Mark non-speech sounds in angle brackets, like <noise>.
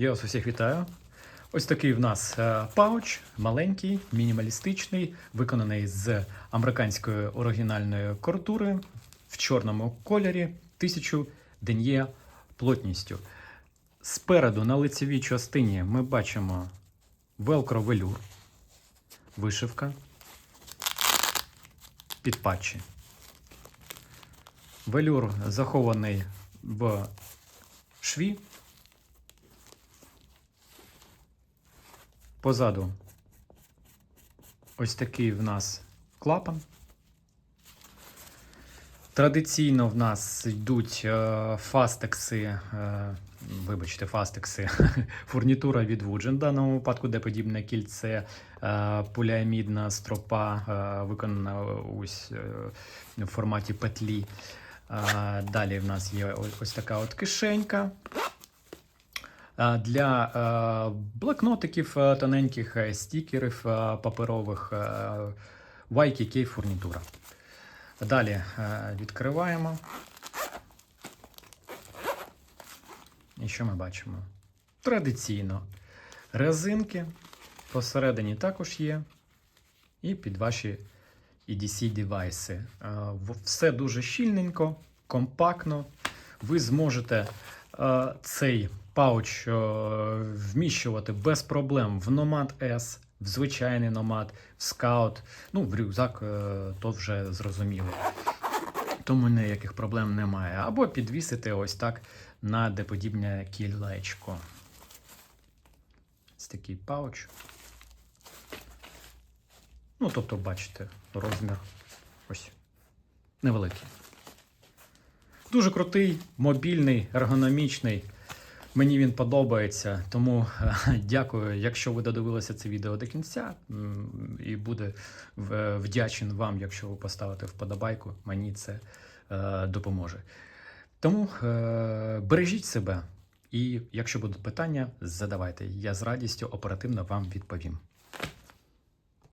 Я вас усіх вітаю. Ось такий в нас е, пауч, маленький, мінімалістичний, виконаний з американської оригінальної кортури в чорному кольорі 1000 ден'є плотністю. Спереду на лицевій частині ми бачимо велкро велюр, вишивка, підпатчі. Велюр захований в шві. Позаду ось такий в нас клапан. Традиційно в нас йдуть е, фастекси, е, вибачте, фастекси, <laughs> фурнітура від Woodgen, в даному випадку, де подібне кільце, е, поліамідна стропа, виконана ось в форматі петлі. Далі в нас є ось така от кишенька. Для блокнотиків тоненьких, е, стікерів паперових е, YKK фурнітура. Далі е, відкриваємо. І що ми бачимо? Традиційно резинки посередині також є. І під ваші EDC девайси. Все дуже щільненько, компактно. Ви зможете цей пауч е, вміщувати без проблем в Nomad S, в звичайний Nomad, в Scout, ну, в рюкзак, е, то вже зрозуміло. Тому ніяких проблем немає. Або підвісити ось так на деподібне кілечко. Ось такий пауч. Ну, тобто, бачите, розмір ось невеликий. Дуже крутий, мобільний, ергономічний. Мені він подобається, тому е, <laughs> дякую, якщо ви додивилися це відео до кінця. І буде вдячен вам, якщо ви поставите вподобайку. Мені це е, допоможе. Тому е, бережіть себе. І якщо будуть питання, задавайте. Я з радістю оперативно вам відповім.